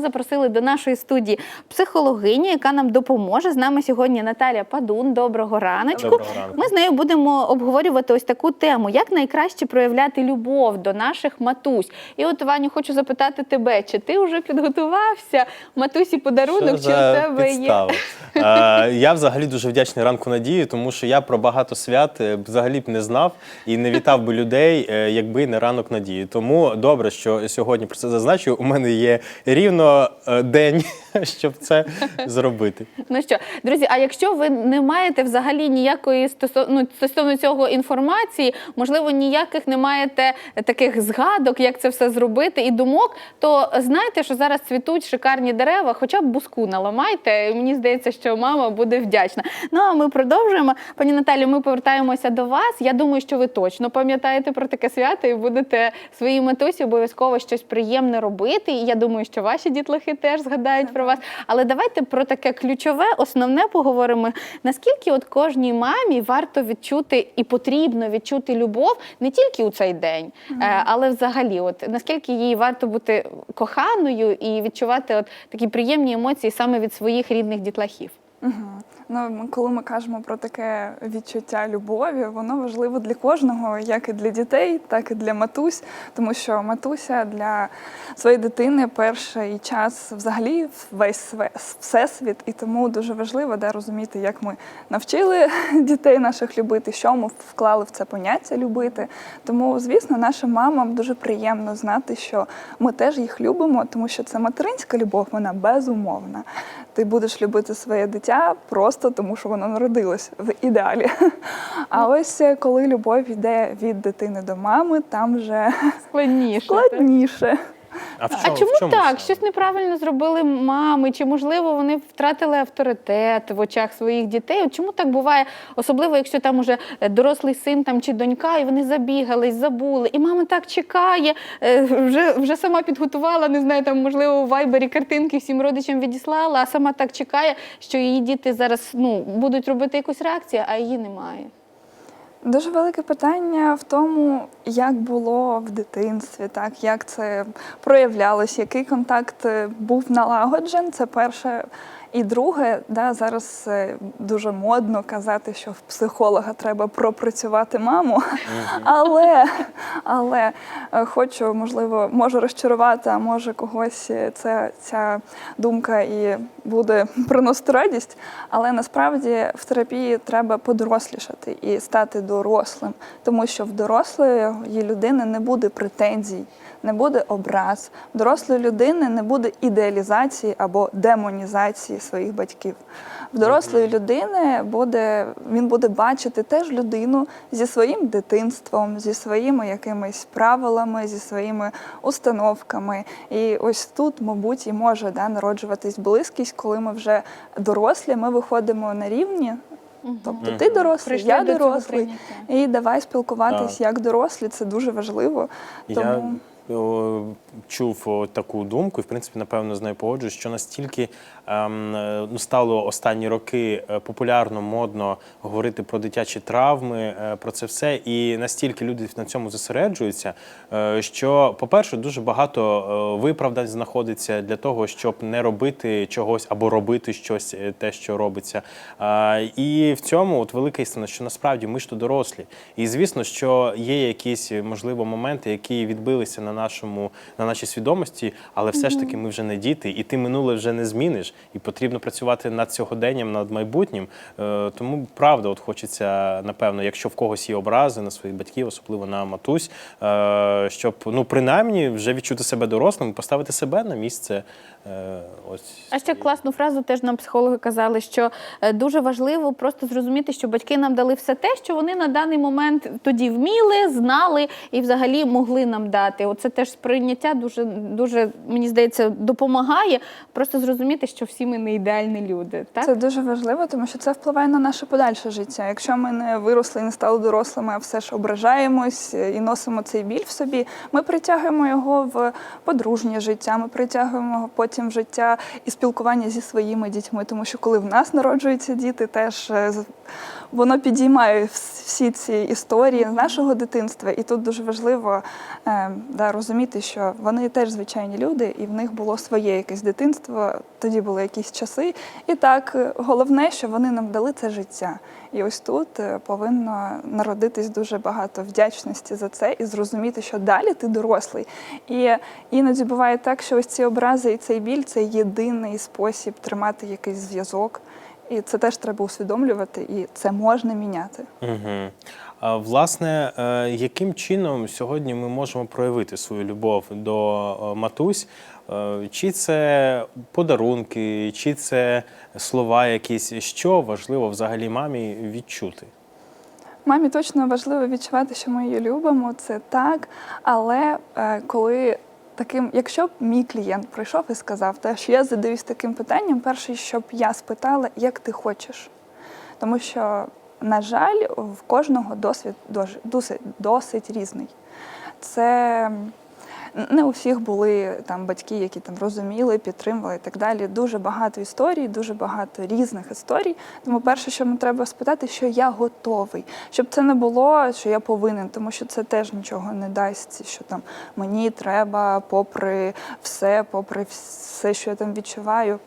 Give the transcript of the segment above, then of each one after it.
ми запросили до нашої студії психологиню, яка нам допоможе. З нами сьогодні Наталя Падун. Доброго раночку. Доброго ранку. Ми з нею будемо обговорювати ось таку тему: як найкраще проявляти любов до наших матусь. І от Ваню, хочу запитати тебе, чи ти вже підготував матусі подарунок, Що чи у тебе є? підстава? Е, я взагалі дуже вдячний ранку надії, тому що я про багато свят е, взагалі б не знав і не вітав би людей, е, якби не ранок надії. Тому добре, що сьогодні про це зазначу. У мене є рівно день, щоб це зробити. Ну що, друзі, а якщо ви не маєте взагалі ніякої стосов... ну, стосовно цього інформації, можливо, ніяких не маєте таких згадок, як це все зробити, і думок, то знайте, що зараз цвітуть шикарні дерева, хоча б буску наламайте. Мені здається, що мама буде вдячна. Ну а ми продовжуємо. Пані Наталі, ми повертаємося до вас. Я думаю, що ви точно пам'ятаєте про таке свято і будете своїй матусі обов'язково щось приємне робити. І я думаю, що ваші дітлахи теж згадають про вас. Але давайте про таке ключове, основне поговоримо. Наскільки от кожній мамі варто відчути і потрібно відчути любов не тільки у цей день, е, але взагалі, от наскільки їй варто бути коханою і відчувати от такі приємні емоції саме від своїх рідних дітлахів. Угу. Ну, коли ми кажемо про таке відчуття любові, воно важливо для кожного, як і для дітей, так і для матусь, тому що матуся для своєї дитини перший час взагалі весь всесвіт, і тому дуже важливо да, розуміти, як ми навчили дітей наших любити, що ми вклали в це поняття любити. Тому, звісно, нашим мамам дуже приємно знати, що ми теж їх любимо, тому що це материнська любов, вона безумовна. Ти будеш любити своє дитя просто тому, що воно народилось в ідеалі. А ось е, коли любов йде від дитини до мами, там вже Складніше. складніше. А, в А чому, чому в чому так? це? Щось неправильно зробили мами? Чи можливо вони втратили авторитет в очах своїх дітей? От чому так буває? Особливо, якщо там уже е, дорослий син там чи донька, і вони забігались, забули, і мама так чекає, е, вже, вже сама підготувала, не знаю, там можливо у вайбері картинки всім родичам відіслала, а сама так чекає, що її діти зараз ну будуть робити якусь реакцію, а її немає. Дуже велике питання в тому, як було в дитинстві, так як це проявлялось, який контакт е, був налагоджен. Це перше. І друге, да, зараз е, дуже модно казати, що в психолога треба пропрацювати маму. Але, але е, хочу, можливо, можу розчарувати, а може когось е, це, ця думка і буде приносити радість. Але насправді в терапії треба подорослішати і стати дорослим, тому що в дорослої людини не буде претензій, не буде образ. В дорослої людини не буде ідеалізації або демонізації своїх батьків. В дорослої людини буде він буде бачити теж людину зі своїм дитинством, зі своїми якимись правилами, зі своїми установками. І ось тут, мабуть, і може да, народжуватись близькість, коли ми вже дорослі, ми виходимо на рівні. Тобто ти дорослий, Прийшли я дорослий, і давай спілкуватись Так. як дорослі. Це дуже важливо. Тому Я чув таку думку, і в принципі, напевно, з нею погоджуюсь, що настільки ем, е, ну, стало останні роки е, популярно, модно говорити про дитячі травми, е, про це все, і настільки люди на цьому зосереджуються, е, що, по-перше, дуже багато е, виправдань знаходиться для того, щоб не робити чогось або робити щось, е, те, що робиться. І в цьому от велика істина, що насправді ми ж то дорослі. І звісно, що є якісь можливо моменти, які відбилися на нашому на нашій свідомості, але все ж таки ми вже не діти, і ти минуле вже не зміниш. І потрібно працювати над сьогоденням, над майбутнім. Е, Тому правда, от хочеться, напевно, якщо в когось є образи на своїх батьків, особливо на матусь, е, щоб ну принаймні вже відчути себе дорослим, поставити себе на місце. е, Ось А ще класну фразу теж нам психологи казали, що дуже важливо просто зрозуміти, що батьки нам дали все те, що вони на даний момент тоді вміли, знали і взагалі могли нам дати. Оце теж сприйняття дуже, дуже мені здається, допомагає просто зрозуміти, що всі ми не ідеальні люди. Так? Це дуже важливо, тому що це впливає на наше подальше життя. Якщо ми не виросли і не стали дорослими, а все ж ображаємось і носимо цей біль в собі, ми притягуємо його в подружнє життя, ми притягуємо його потім в життя і спілкування зі своїми дітьми. Тому що коли в нас народжуються діти, теж е, воно підіймає всі ці історії з нашого дитинства. І тут дуже важливо е, да, розуміти, що вони теж звичайні люди, і в них було своє якесь дитинство, тоді були якісь часи. І так, е, головне, що вони нам дали це життя. І ось тут е, повинно народитись дуже багато вдячності за це і зрозуміти, що далі ти дорослий. І іноді буває так, що ось ці образи і цей біль це єдиний спосіб тримати якийсь зв'язок. І це теж треба усвідомлювати, і це можна міняти. Угу. А, власне, е, яким чином сьогодні ми можемо проявити свою любов до е, матусь? Е, Чи це подарунки, чи це слова якісь, що важливо взагалі мамі відчути? Мамі точно важливо відчувати, що ми її любимо, це так. Але коли таким, якщо б мій клієнт прийшов і сказав, те, що я задаюсь таким питанням, перше, щоб я спитала, як ти хочеш. Тому що, на жаль, в кожного досвід досить, досить різний. Це не у всіх були там батьки, які там розуміли, підтримували і так далі. Дуже багато історій, дуже багато різних історій. Тому перше, що мені треба спитати, що я готовий, щоб це не було, що я повинен, тому що це теж нічого не дасть, що там мені треба, попри все, попри все, що я там відчуваю.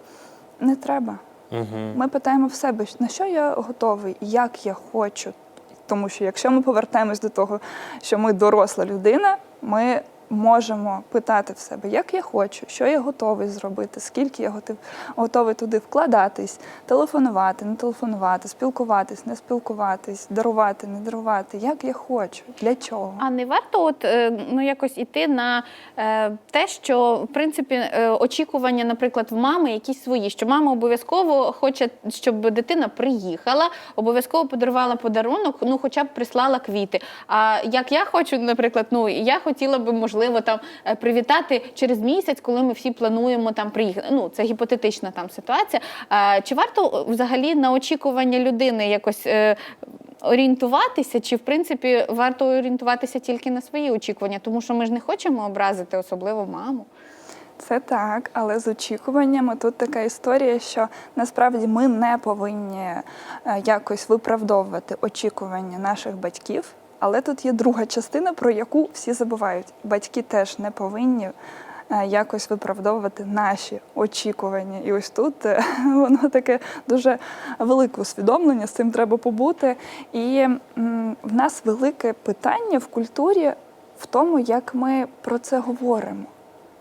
Не треба. Угу. Ми питаємо в себе, на що я готовий, як я хочу. Тому що якщо ми повертаємось до того, що ми доросла людина, ми можемо питати в себе, як я хочу, що я готовий зробити, скільки я готов, готовий туди вкладатись, телефонувати, не телефонувати, спілкуватись, не спілкуватись, дарувати, не дарувати, як я хочу, для чого. А не варто от е, ну якось іти на е, те, що в принципі е, очікування, наприклад, в мами якісь свої, що мама обов'язково хоче, щоб дитина приїхала, обов'язково подарувала подарунок, ну хоча б прислала квіти. А як я хочу, наприклад, ну я хотіла би можливо там е, привітати через місяць, коли ми всі плануємо там приїхати. Ну це гіпотетична там ситуація. Е, Чи варто взагалі на очікування людини якось е, орієнтуватися, чи в принципі варто орієнтуватися тільки на свої очікування, тому що ми ж не хочемо образити особливо маму. Це так, але з очікуваннями тут така історія, що насправді ми не повинні е, якось виправдовувати очікування наших батьків. Але тут є друга частина, про яку всі забувають. Батьки теж не повинні е, якось виправдовувати наші очікування. І ось тут е, воно таке дуже велике усвідомлення, з цим треба побути. І в нас велике питання в культурі в тому, як ми про це говоримо.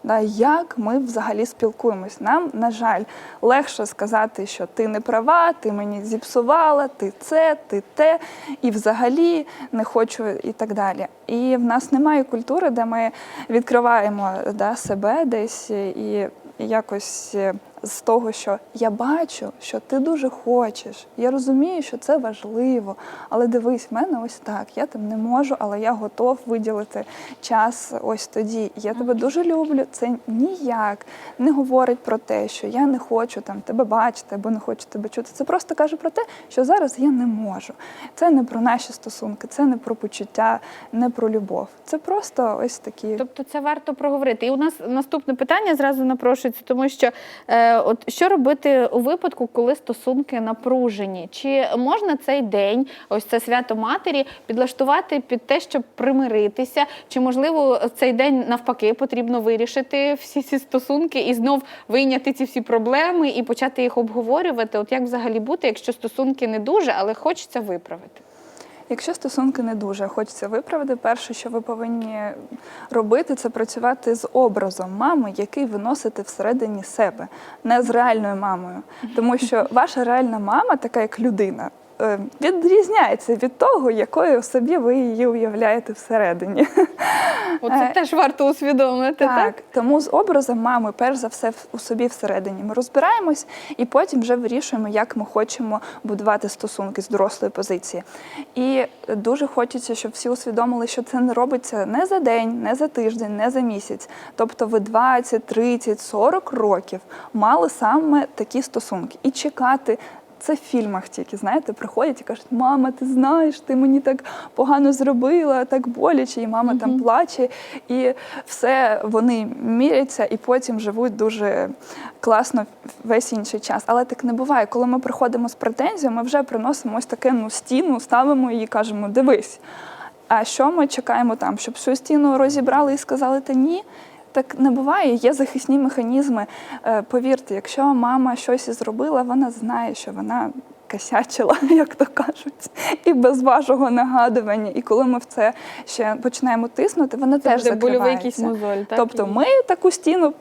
Да, як ми взагалі спілкуємось. Нам, на жаль, легше сказати, що ти не права, ти мені зіпсувала, ти це, ти те, і взагалі не хочу, і так далі. І в нас немає культури, де ми відкриваємо да, себе десь і якось е, з того, що я бачу, що ти дуже хочеш. Я розумію, що це важливо. Але дивись, в мене ось так. Я там не можу, але я готов виділити час ось тоді. Я тебе дуже люблю. Це ніяк не говорить про те, що я не хочу там тебе бачити або не хочу тебе чути. Це просто каже про те, що зараз я не можу. Це не про наші стосунки, це не про почуття, не про любов. Це просто ось такі. Тобто це варто проговорити. І у нас наступне питання зразу напрошується, тому що е, от що робити у випадку, коли стосунки напружені? Чи можна цей день, ось це свято матері, підлаштувати під те, щоб примиритися? Чи можливо цей день навпаки потрібно вирішити всі ці стосунки і знов вийняти ці всі проблеми і почати їх обговорювати? От як взагалі бути, якщо стосунки не дуже, але хочеться виправити? Якщо стосунки не дуже хочеться виправити, перше, що ви повинні робити, це працювати з образом мами, який ви носите всередині себе, не з реальною мамою. Тому що ваша реальна мама, така як людина, відрізняється від того, якою собі ви її уявляєте всередині. Оце Е, теж варто усвідомити, так? Так, тому з образом мами, перш за все, у собі всередині ми розбираємось і потім вже вирішуємо, як ми хочемо будувати стосунки з дорослої позиції. І дуже хочеться, щоб всі усвідомили, що це не робиться не за день, не за тиждень, не за місяць. Тобто ви 20, 30, 40 років мали саме такі стосунки і чекати. Це в фільмах тільки, знаєте, приходять і кажуть, мама, ти знаєш, ти мені так погано зробила, так боляче, і мама там плаче, і все вони міряться і потім живуть дуже класно весь інший час. Але так не буває. Коли ми приходимо з претензією, ми вже приносимо ось таке ну, стіну, ставимо її і кажемо, дивись. А що ми чекаємо там, щоб всю стіну розібрали і сказали та ні? Так не буває, є захисні механізми. Е, Повірте, якщо мама щось і зробила, вона знає, що вона косячила, як то кажуть, і без вашого нагадування. І коли ми в це ще починаємо тиснути, вона Це теж якийсь закривається. мозоль. Так? Тобто ми таку стіну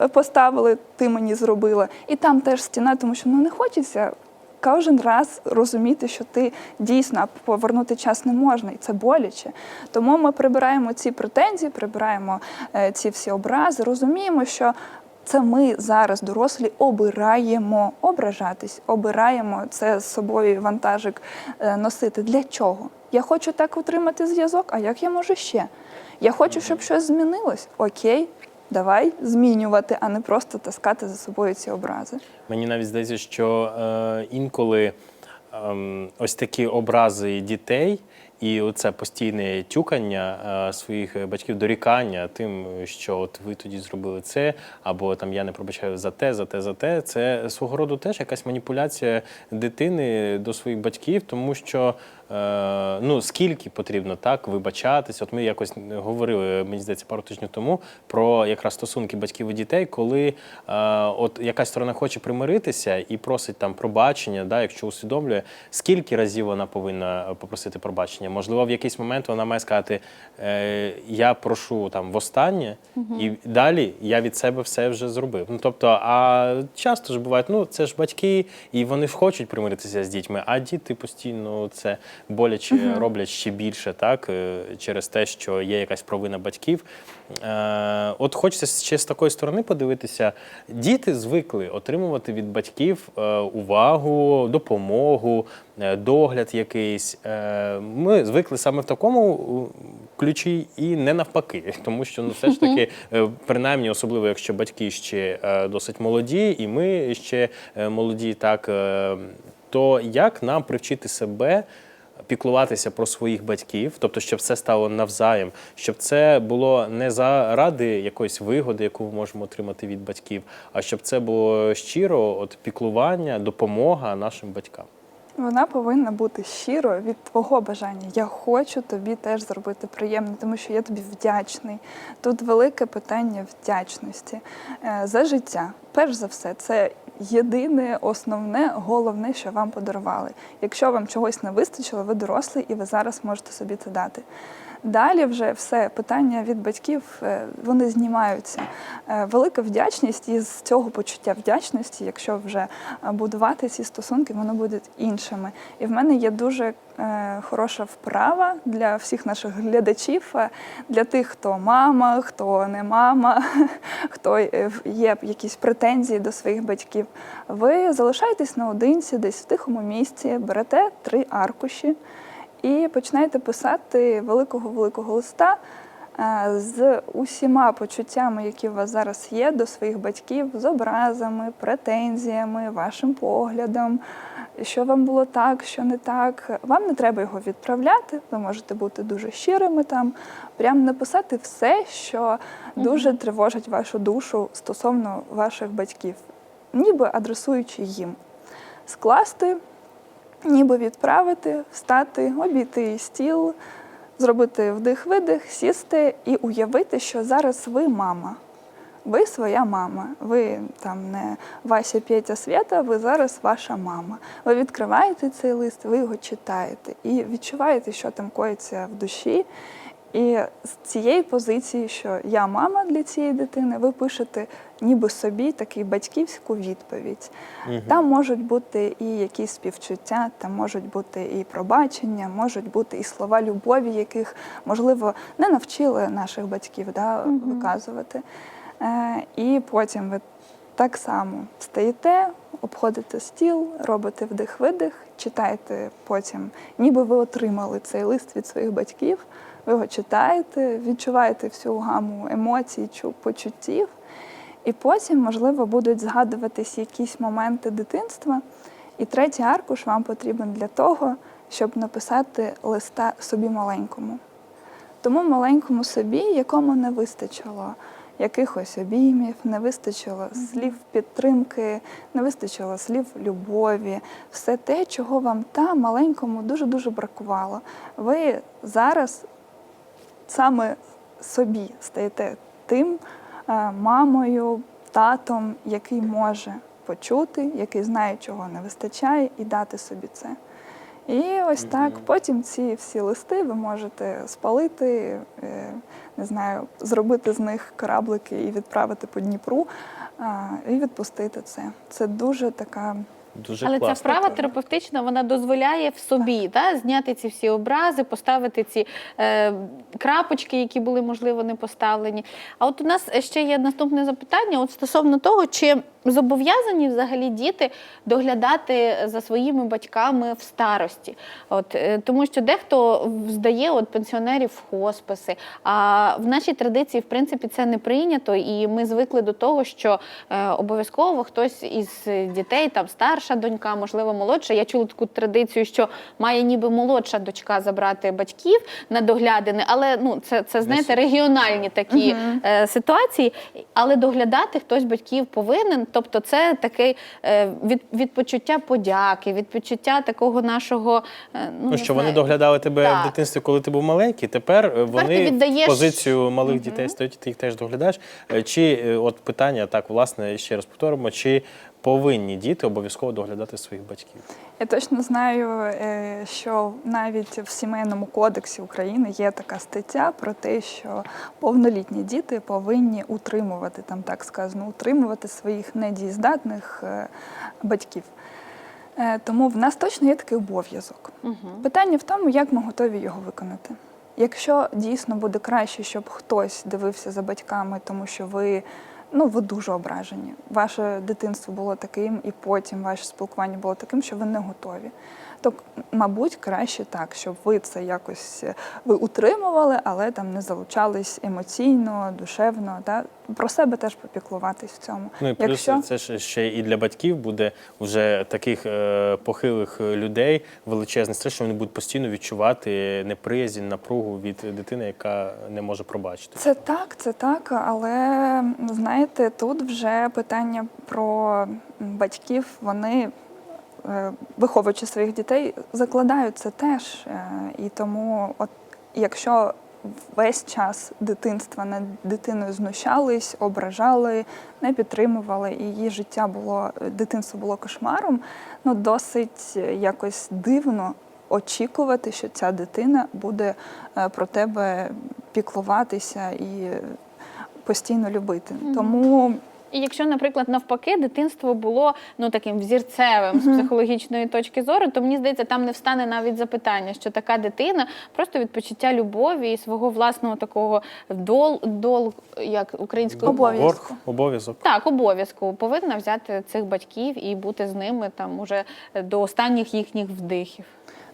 е, поставили, ти мені зробила, і там теж стіна, тому що ну не хочеться. Кожен раз розуміти, що ти дійсно повернути час не можна, і це боляче. Тому ми прибираємо ці претензії, прибираємо е, ці всі образи, розуміємо, що це ми зараз, дорослі, обираємо ображатись, обираємо це з собою вантажик е, носити. Для чого? Я хочу так утримати зв'язок, а як я можу ще? Я хочу, щоб щось змінилось. Окей, давай змінювати, а не просто таскати за собою ці образи. Мені навіть здається, що е, інколи ем, ось такі образи дітей і оце постійне тюкання е, своїх батьків, дорікання тим, що от ви тоді зробили це, або там я не пробачаю за те, за те, за те. Це свого роду теж якась маніпуляція дитини до своїх батьків, тому що. Е, ну, скільки потрібно так вибачатись. От ми якось говорили, мені здається, пару тижнів тому про якраз стосунки батьків і дітей, коли е, от якась сторона хоче примиритися і просить там пробачення, да, якщо усвідомлює, скільки разів вона повинна попросити пробачення. Можливо, в якийсь момент вона має сказати: е, я прошу там востаннє, і далі я від себе все вже зробив. Ну тобто, а часто ж бувають, ну це ж батьки, і вони хочуть примиритися з дітьми, а діти постійно це боляче роблять ще більше, так е, через те, що є якась провина батьків. Е, От хочеться ще з такої сторони подивитися. Діти звикли отримувати від батьків е, увагу, допомогу, е, догляд якийсь. Е, Ми звикли саме в такому ключі і не навпаки, тому що ну все ж таки, принаймні, особливо якщо батьки ще досить молоді, і ми ще молоді, так то як нам привчити себе? Піклуватися про своїх батьків, тобто, щоб це стало навзаєм, щоб це було не заради якоїсь вигоди, яку ми можемо отримати від батьків, а щоб це було щиро, от піклування, допомога нашим батькам. Вона повинна бути щиро від твого бажання. Я хочу тобі теж зробити приємно, тому що я тобі вдячний. Тут велике питання вдячності Е, за життя. Перш за все, це єдине, основне, головне, що вам подарували. Якщо вам чогось не вистачило, ви дорослий і ви зараз можете собі це дати. Далі вже все питання від батьків е, вони знімаються. Е, Велика вдячність і з цього почуття вдячності, якщо вже е, будувати ці стосунки, вони будуть іншими. І в мене є дуже хороша вправа для всіх наших глядачів, е, для тих, хто мама, хто не мама, хто е, є якісь претензії до своїх батьків. Ви залишаєтесь наодинці, десь в тихому місці, берете три аркуші і починаєте писати великого-великого листа е, з усіма почуттями, які у вас зараз є до своїх батьків, з образами, претензіями, вашим поглядом, що вам було так, що не так. Вам не треба його відправляти, ви можете бути дуже щирими там, прям написати все, що дуже тривожить вашу душу стосовно ваших батьків, ніби адресуючи їм. Скласти ніби відправити, встати, обійти стіл, зробити вдих-видих, сісти і уявити, що зараз ви мама. Ви своя мама. Ви там не Вася Петя Свята, ви зараз ваша мама. Ви відкриваєте цей лист, ви його читаєте і відчуваєте, що там коїться в душі. І з цієї позиції, що я мама для цієї дитини, ви пишете ніби собі таку батьківську відповідь. Там можуть бути і якісь співчуття, там можуть бути і пробачення, можуть бути і слова любові, яких, можливо, не навчили наших батьків да, виказувати. Е, і потім ви так само стоїте, обходите стіл, робите вдих-видих, читаєте потім, ніби ви отримали цей лист від своїх батьків. Ви його читаєте, відчуваєте всю гаму емоцій, чу- почуттів, і потім, можливо, будуть згадуватись якісь моменти дитинства, І третій аркуш вам потрібен для того, щоб написати листа собі маленькому. Тому маленькому собі, якому не вистачило якихось обіймів, не вистачило слів підтримки, не вистачило слів любові, все те, чого вам там маленькому дуже-дуже бракувало. Ви зараз саме собі стаєте тим мамою, татом, який може почути, який знає, чого не вистачає, і дати собі це. І ось так, потім ці всі листи ви можете спалити, е, не знаю, зробити з них кораблики і відправити по Дніпру, і відпустити це. Це дуже така. Дуже Але класно. ця вправа теж. терапевтична вона дозволяє в собі та, зняти ці всі образи, поставити ці е, крапочки, які були, можливо, не поставлені. А от у нас ще є наступне запитання: от стосовно того, чи зобов'язані взагалі діти доглядати за своїми батьками в старості. От, е, тому що дехто здає от, пенсіонерів в хосписи, а в нашій традиції, в принципі, це не прийнято, і ми звикли до того, що е, обов'язково хтось із дітей, там старша донька, можливо, молодша. Я чула таку традицію, що має ніби молодша дочка забрати батьків на доглядини, але ну це, це знаєте, регіональні такі е, ситуації. Але доглядати хтось батьків повинен. Тобто, це таке е, від, від почуття подяки, від почуття такого нашого. е, ну, Ну, що вони доглядали тебе Так. в дитинстві, коли ти був маленький. Тепер е, вони віддаєш- позицію малих дітей стоять, ти їх теж доглядаєш. Чи от питання так, власне, ще раз повторимо, чи повинні діти обов'язково доглядати своїх батьків? Я точно знаю, е, що навіть в сімейному кодексі України є така стаття про те, що повнолітні діти повинні утримувати, там так сказано, утримувати своїх недієздатних е, батьків. Е, Тому в нас точно є такий обов'язок. Питання в тому, як ми готові його виконати. Якщо дійсно буде краще, щоб хтось дивився за батьками, тому що ви, ну, ви дуже ображені, ваше дитинство було таким, і потім ваше спілкування було таким, що ви не готові. То, мабуть, краще так, щоб ви це якось е, ви утримували, але там не залучались емоційно, душевно. Да? Про себе теж попіклуватись в цьому. Ну і плюс Якщо це ж ще і для батьків буде вже таких е, похилих людей величезний стрес, що вони будуть постійно відчувати неприязнь, напругу від дитини, яка не може пробачити. Це так, це так, але знаєте, тут вже питання про батьків, вони, е, виховуючи своїх дітей, закладають це теж. Е, І тому, от якщо весь час дитинства над дитиною знущались, ображали, не підтримували, і її життя було, дитинство було кошмаром, ну досить якось дивно очікувати, що ця дитина буде е, про тебе піклуватися і е, постійно любити. Тому І якщо, наприклад, навпаки, дитинство було ну таким взірцевим з психологічної точки зору, то мені здається, там не встане навіть запитання, що така дитина просто від почуття любові і свого власного такого дол, дол як українською Обов'язку. Обов'язок. Так, обов'язково повинна взяти цих батьків і бути з ними там уже до останніх їхніх вдихів.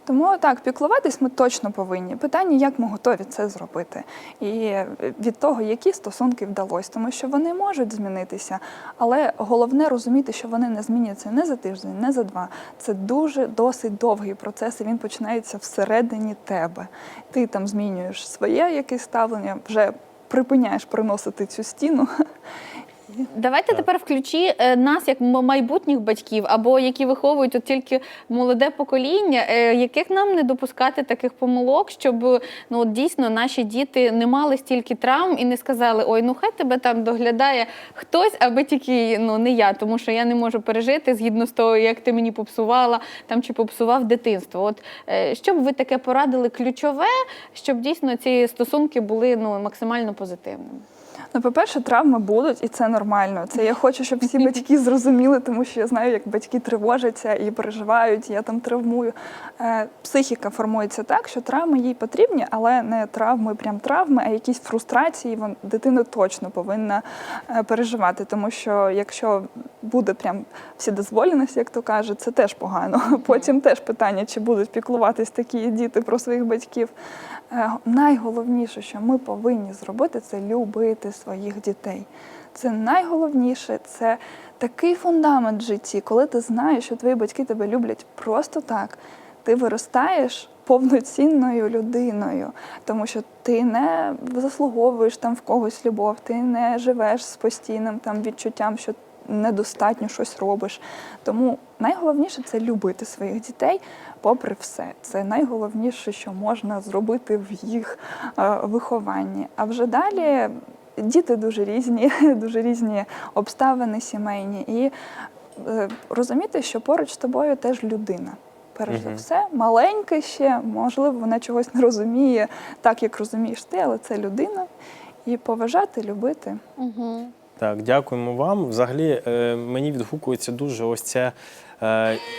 Тому так, піклуватись ми точно повинні. Питання, як ми готові це зробити, і від того, які стосунки вдалося, тому що вони можуть змінитися, але головне розуміти, що вони не зміняться не за тиждень, не за два. Це дуже досить довгий процес, і він починається всередині тебе. Ти там змінюєш своє якесь ставлення, вже припиняєш приносити цю стіну. Давайте тепер включи е, нас як майбутніх батьків, або які виховують от тільки молоде покоління, е, яких нам не допускати таких помилок, щоб ну от дійсно наші діти не мали стільки травм і не сказали: ой, ну хай тебе там доглядає хтось, аби тільки ну не я, тому що я не можу пережити згідно з того, як ти мені попсувала там чи попсував дитинство. От е, що б ви таке порадили ключове, щоб дійсно ці стосунки були ну максимально позитивними. Ну, по-перше, травми будуть, і це нормально. Це я хочу, щоб всі батьки зрозуміли, тому що я знаю, як батьки тривожаться і переживають, я там травмую. Е, психіка формується так, що травми їй потрібні, але не травми, прям травми, а якісь фрустрації вон, дитина точно повинна е, переживати. Тому що якщо буде прям вседозволеність, як то кажуть, це теж погано. Потім теж питання, чи будуть піклуватись такі діти про своїх батьків. Е, Найголовніше, що ми повинні зробити, це любити своїх дітей. Це найголовніше, це такий фундамент в житті, коли ти знаєш, що твої батьки тебе люблять просто так. Ти виростаєш повноцінною людиною, тому що ти не заслуговуєш там в когось любов, ти не живеш з постійним там відчуттям, що недостатньо щось робиш. Тому найголовніше це любити своїх дітей, попри все. Це найголовніше, що можна зробити в їх е, вихованні. А вже далі діти дуже різні, дуже різні обставини сімейні. І е, розуміти, що поруч з тобою теж людина. Перш за все, маленька ще, можливо, вона чогось не розуміє так, як розумієш ти, але це людина. І поважати, любити. Угу. Так, дякуємо вам. Взагалі, е, мені відгукується дуже ось ця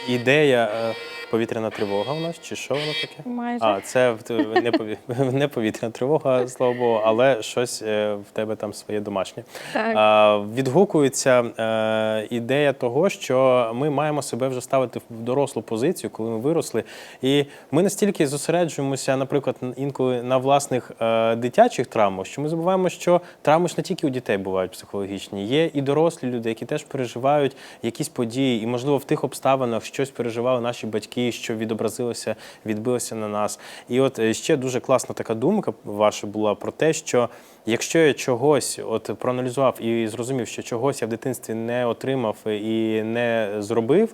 ідея е, повітряна тривога у нас, чи що воно таке? Майже. А, це не, пові... не повітряна тривога, слава Богу, але щось е, в тебе там своє домашнє. Так. А, відгукується е, ідея того, що ми маємо себе вже ставити в дорослу позицію, коли ми виросли. І ми настільки зосереджуємося, наприклад, інколи на власних е, дитячих травмах, що ми забуваємо, що травми ж не тільки у дітей бувають психологічні, є і дорослі люди, які теж переживають якісь події, і, можливо, в тих обставинах щось переживали наші батьки, що відобразилося, відбилося на нас. І от е, ще дуже класна така думка ваша була про те, що якщо я чогось от проаналізував і зрозумів, що чогось я в дитинстві не отримав і не зробив,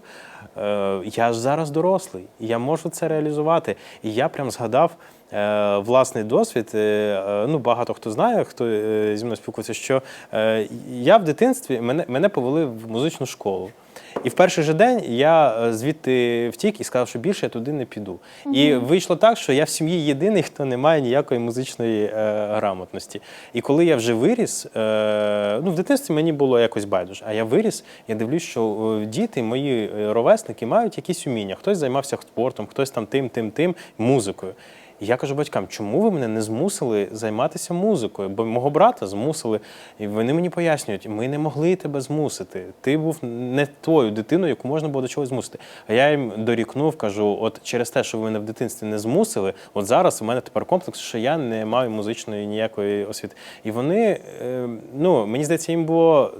е, я ж зараз дорослий, я можу це реалізувати. І я прям згадав. е, Власний досвід, ну багато хто знає, хто зі мною спілкується, що я в дитинстві мене, мене повели в музичну школу. І в перший же день я е, звідти втік і сказав, що більше я туди не піду. І вийшло так, що я в сім'ї єдиний, хто не має ніякої музичної е, грамотності. І коли я вже виріс, е, ну в дитинстві мені було якось байдуже, а я виріс, я дивлюсь, що е, діти, мої е, ровесники, мають якісь уміння. Хтось займався спортом, хтось там тим, тим, тим, музикою. І я кажу батькам, чому ви мене не змусили займатися музикою? Бо мого брата змусили, і вони мені пояснюють, ми не могли тебе змусити. Ти був не тою дитиною, яку можна було до чогось змусити. А я їм дорікнув, кажу: от через те, що ви мене в дитинстві не змусили, от зараз у мене тепер комплекс, що я не маю музичної ніякої освіти. І вони, е, ну мені здається, їм було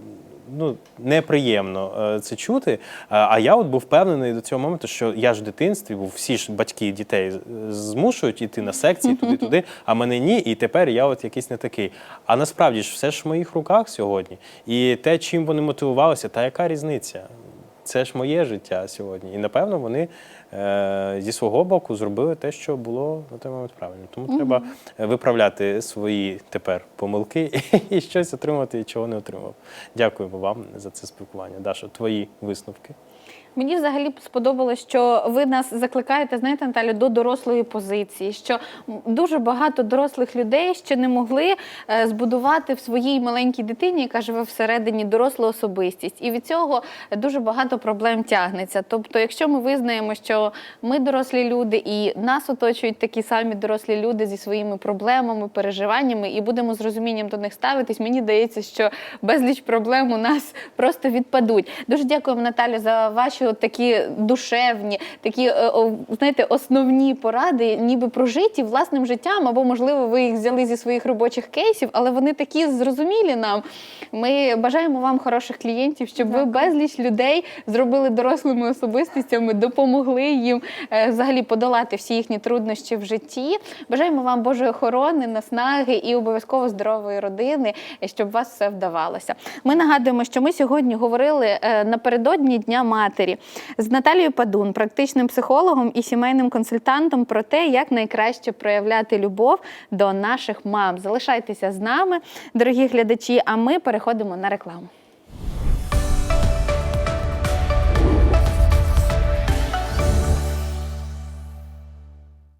ну, неприємно е, це чути. А а я от був впевнений до цього моменту, що я ж в дитинстві був, всі ж батьки дітей змушують іти на секції туди-туди, а мене ні, і тепер я от якийсь не такий. А насправді ж все ж в моїх руках сьогодні. І те, чим вони мотивувалися, та яка різниця? Це ж моє життя сьогодні. І напевно вони е, зі свого боку зробили те, що було на той момент правильно. Тому треба е, виправляти свої тепер помилки і щось отримати, чого не отримав. Дякуємо вам за це спілкування. Даша, твої висновки. Мені взагалі сподобалось, що ви нас закликаєте, знаєте, Наталю, до дорослої позиції. Що дуже багато дорослих людей ще не могли е, збудувати в своїй маленькій дитині, яка живе всередині дорослу особистість. І від цього дуже багато проблем тягнеться. Тобто, якщо ми визнаємо, що ми дорослі люди, і нас оточують такі самі дорослі люди зі своїми проблемами, переживаннями, і будемо з розумінням до них ставитись, мені здається, що безліч проблем у нас просто відпадуть. Дуже дякуємо, Наталю, за ваші от такі душевні, такі е, знаєте, основні поради, ніби прожиті власним життям, або можливо ви їх взяли зі своїх робочих кейсів, але вони такі зрозумілі нам. Ми бажаємо вам хороших клієнтів, щоб ви безліч людей зробили дорослими особистостями, допомогли їм е, взагалі подолати всі їхні труднощі в житті. Бажаємо вам Божої охорони, наснаги і обов'язково здорової родини, щоб у вас все вдавалося. Ми нагадуємо, що ми сьогодні говорили е, напередодні Дня матері з Наталією Падун, практичним психологом і сімейним консультантом, про те, як найкраще проявляти любов до наших мам. Залишайтеся з нами, дорогі глядачі. А ми переходимо на рекламу.